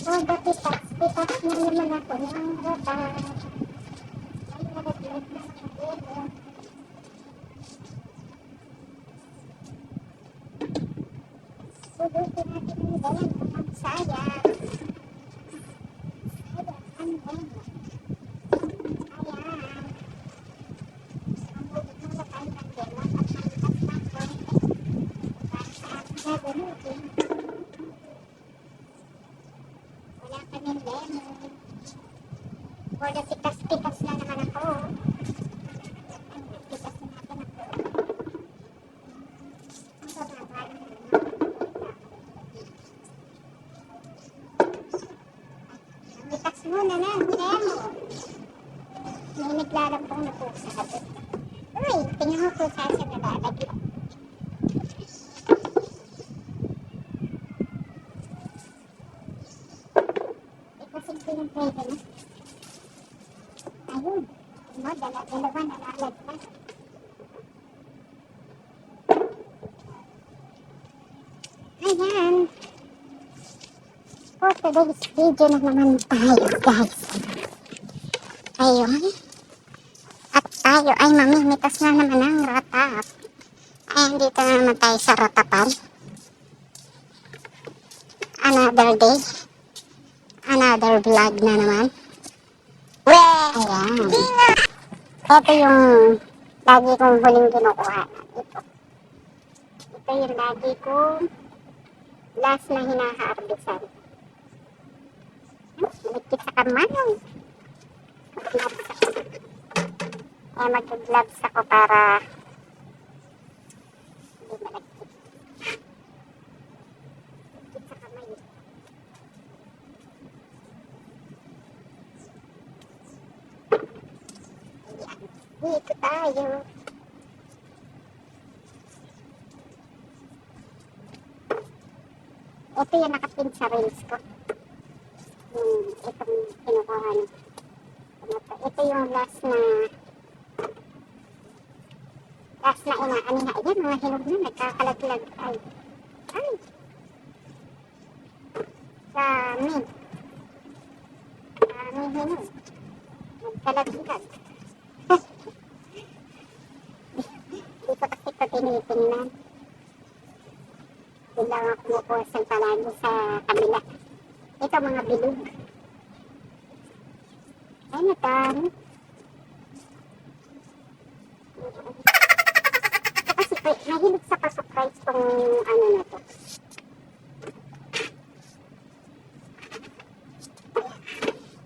Tax, pitas na naman ako ng rata. Ay, nalaglag na sa kabila. Subukin natin ang kung ang saya. Ayun. Ano, dala, dalawa nalalaglag. Ayan. For today's video na naman tayo, guys. Ayun. At tayo ay mamimitas na naman ng ratap. Ayan, dito na naman tayo sa ratapan. Another day. Another vlog na naman. Ayan. Ito yung lagi kong huling kinukuha. Ito. Ito yung lagi kong last na hinaharbisan. Malikit sa kamay. Mag-gloves ako. Kaya mag-gloves ako para hindi malagkit. Malagkit sa kamay. Ayan. Dito tayo. Ito yung nakapin sa rails ko. Yung itong kinukuha niyo. Ito, yung last na last na inaano na. Ayan, mga hinog na. Nagkakalaglag. Ay. Ay. Dami. Dami hinog. Nagkalaglag. Hindi ko kasi ito tinitingnan. Hindi lang ako kumukuha palagi sa kabila. Ito mga bilog. Ay, natami. Kasi mahilig sa pa-surprise tong ano na to.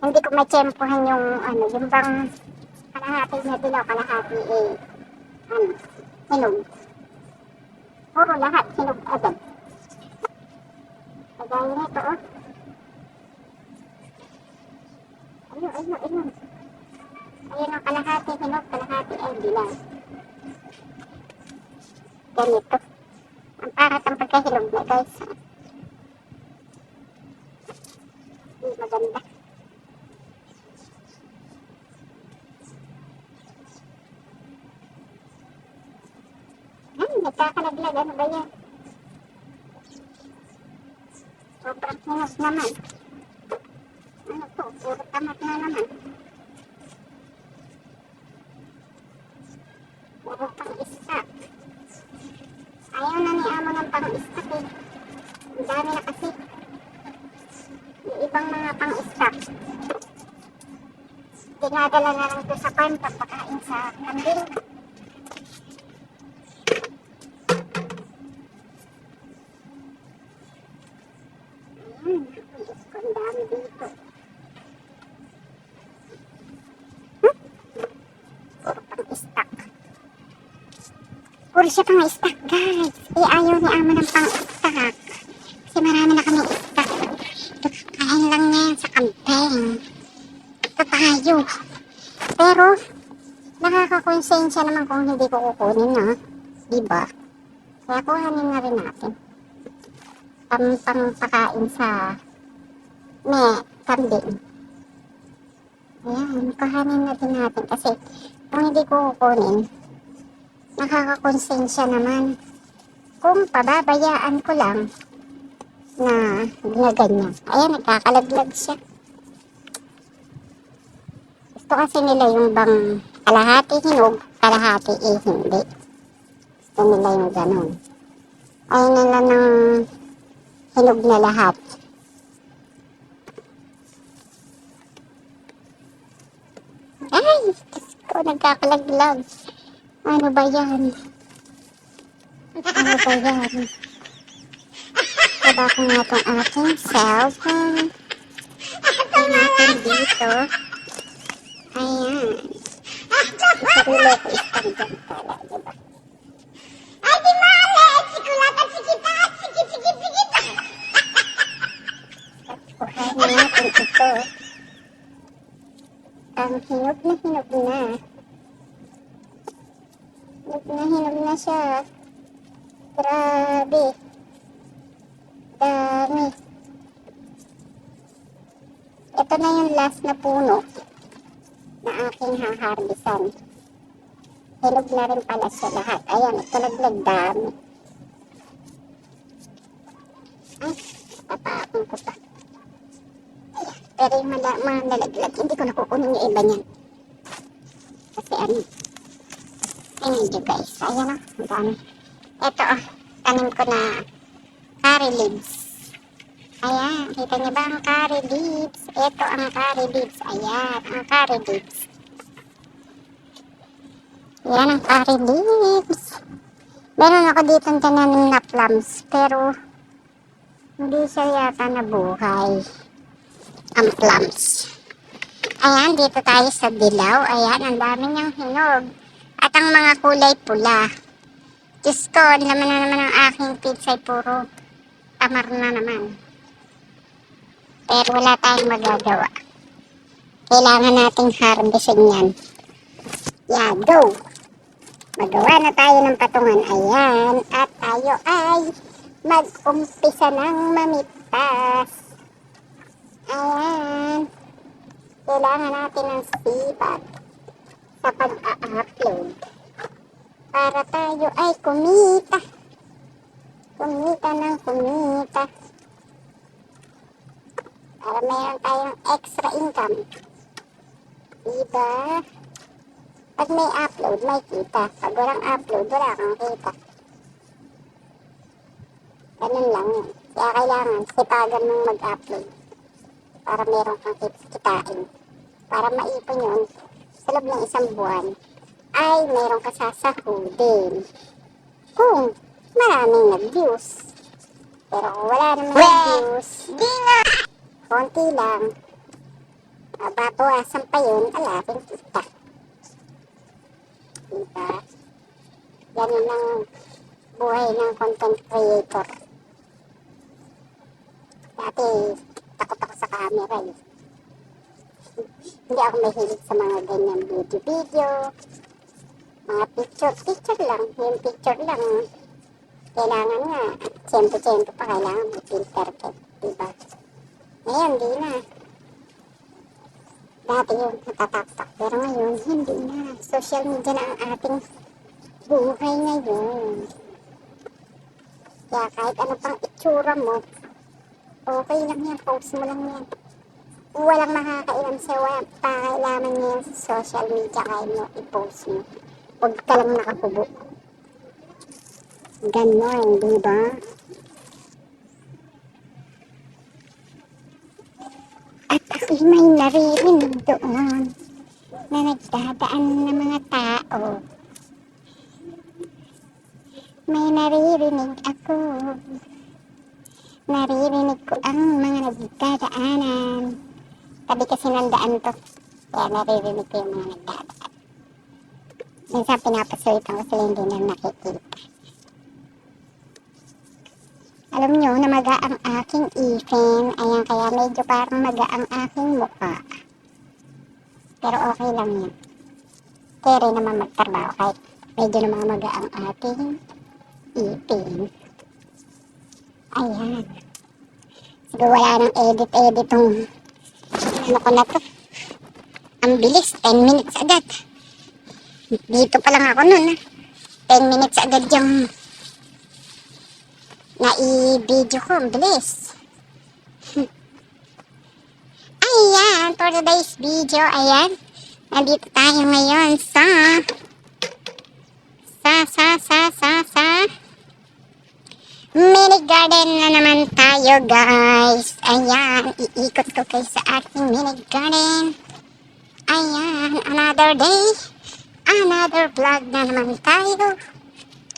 Hindi ko ma-tsempohan yung ano, yung bang kalahati niya dilaw, kalahati eh, ano, hinog. Puro lahat, hinog agad. Kagaya nito, oh. Ayun, ayun, ayun. Ayun ang kalahati, hinog, kalahati ay dilaw. Ganito. Ang parat ang pagkahilog na guys. Hindi maganda. Ay, nagkakalaglag. Ano ba yan? Sobrang hinog naman. Ano to? Puro tamat na naman. Puro pang-istak. Ayaw na ni Amo ng pang-istak eh. Ang dami na kasi. Yung ibang mga pang-istak. Dinadala na lang to sa pan pagpakain sa kambing. Puro siya pang-istak, guys. Eh, ayaw ni Amo ng pang-istak. Kasi marami na kami. Ito, kain lang yan sa kampeng. Ito tayo. Pero, nakakakonsensya naman kung hindi ko kukunin, na. Diba? Kaya kuhanin na rin natin. Pang, pang pakain sa me, kambing. Ayan, kuhanin na din natin kasi kung hindi ko kukunin, nakakakonsensya naman. Kung pababayaan ko lang, na ginaganyan. Ayan, nagkakalaglag siya. Gusto kasi nila yung bang kalahati hinog, kalahati eh hindi. Gusto nila yung ganun. Ayaw nila ng hinog na lahat. Ay, Diyos ko, nagkakalaglag. Ano ba yan? Ano ba yan? Baba ko nga itong aking cellphone. Ay, natin dito. Ayan. Sarili ko diba? Ay, di mali! Sikulat at sikitat! Sikit, sikit, sikit! Kuhain natin. Ang hinog na hinog na. Hinog na siya. Grabe. Dami. Ito na yung last na puno na aking haharbisan. Hinog na rin pala siya lahat. Ayan, ito naglag dami. Ay, tapakong ko pa. Ayan, pero yung mga nalaglag, hindi ko nakukunin yung iba niyan. Kasi ano, ay medyo guys, ayan o, ang dami. Ito o, tanim ko na curry leaves. Ayan, kita niyo ba ang curry leaves? Ito ang curry leaves. Ayan, ang curry leaves. Yan ang curry leaves. Meron ako dito tinanim na plums, pero hindi siya yata nabuhay. Ang plums. Ayan, dito tayo sa dilaw. Ayan, ang dami niyang hinog. Ang mga kulay pula. Diyos ko, ang laman na naman ang aking pizza ay puro tamar na naman. Pero wala tayong magagawa. Kailangan nating harvestin yan. Yeah, go! Magawa na tayo ng patungan. Ayan. At tayo ay mag-umpisa ng mamitas. Ayan. Kailangan natin ng sipag sa pag-a-upload. Para tayo ay kumita. Kumita ng kumita. Para mayroon tayong extra income. Diba? Pag may upload, may kita. Pag walang upload, wala kang kita. Ganun lang yun. Kaya kailangan sipagan mong mag-upload. Para meron kang kit- kitain. Para maipon yun, sa loob ng isang buwan, ay meron ka sasahudin. Kung maraming nag-views. Pero kung wala naman nag-views, di nga! Konti lang. Mababawasan pa yun, alapin kita. Diba? Ganun ang buhay ng content creator. Dati, takot ako sa camera eh. Hindi ako mahilig sa mga ganyan video-video. Mga picture-picture lang. Yung picture lang. Kailangan nga. Tiyempo-tiyempo pa kailangan filter ka. Diba? Ngayon, di na. Dati yun, natataktak. Pero ngayon, hindi na. Social media na ang ating buhay ngayon. Kaya kahit ano pang itsura mo, okay lang yan. Post mo lang yan. Walang makakailam sa web. Pakailaman niya yan sa social media kahit mo i-post mo. Huwag ka lang nakakubo. Ganon, di ba? At ako'y may naririnig doon na nagdadaan ng mga tao. May naririnig ako. Naririnig ko ang mga nagdadaanan. Tabi kasi ng daan to. Kaya naririnig ko yung mga nagdadaan. Minsan pinapasulitan ko sila hindi na nakikita. Alam nyo na maga ang aking ipin. Ayan, kaya medyo parang maga ang aking mukha. Pero okay lang yan. Kere naman magtrabaho kahit medyo naman maga ang ating ipin. Ayan. Siguro wala nang edit-edit tong ano ko na to. Ang bilis, 10 minutes agad. Dito pa lang ako nun. ah. 10 minutes agad yung na i-video ko. Ang bilis. Ayan, for today's video, ayan. Nandito tayo ngayon sa sa sa sa sa sa mini garden na naman tayo guys. Ayan, iikot ko kayo sa aking mini garden. Ayan, another day, another vlog na naman tayo.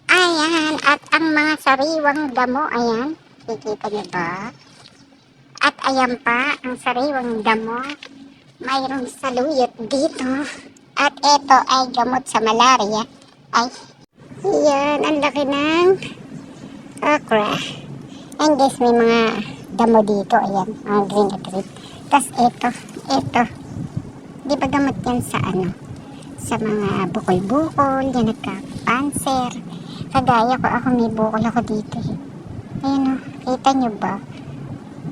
Ayan, at ang mga sariwang damo, ayan. Kikita niyo ba? At ayan pa, ang sariwang damo. Mayroong saluyot dito. At ito ay gamot sa malaria. Ay, yan, ang laki ng okra. And guys, may mga damo dito. Ayan, mga green na green. Tapos ito, ito. Di ba gamot yan sa ano? Sa mga bukol-bukol, yan nagka-cancer. Kagaya ko, ako may bukol ako dito. eh. Ayun o, kita nyo ba?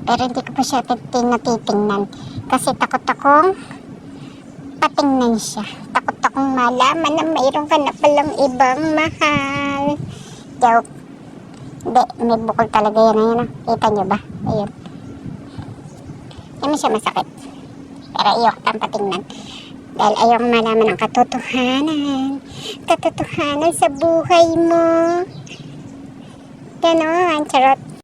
Pero hindi ko pa siya titing natitingnan. Kasi takot akong patingnan siya. Takot akong malaman na mayroon ka na palang ibang mahal. Joke. Hindi, may bukol talaga yan. Ayun o, kita nyo ba? Ayun. Hindi siya masakit. Pero ayok kang patingnan. Dahil ayaw malaman ang katotohanan. Katotohanan sa buhay mo. Ganon, charot.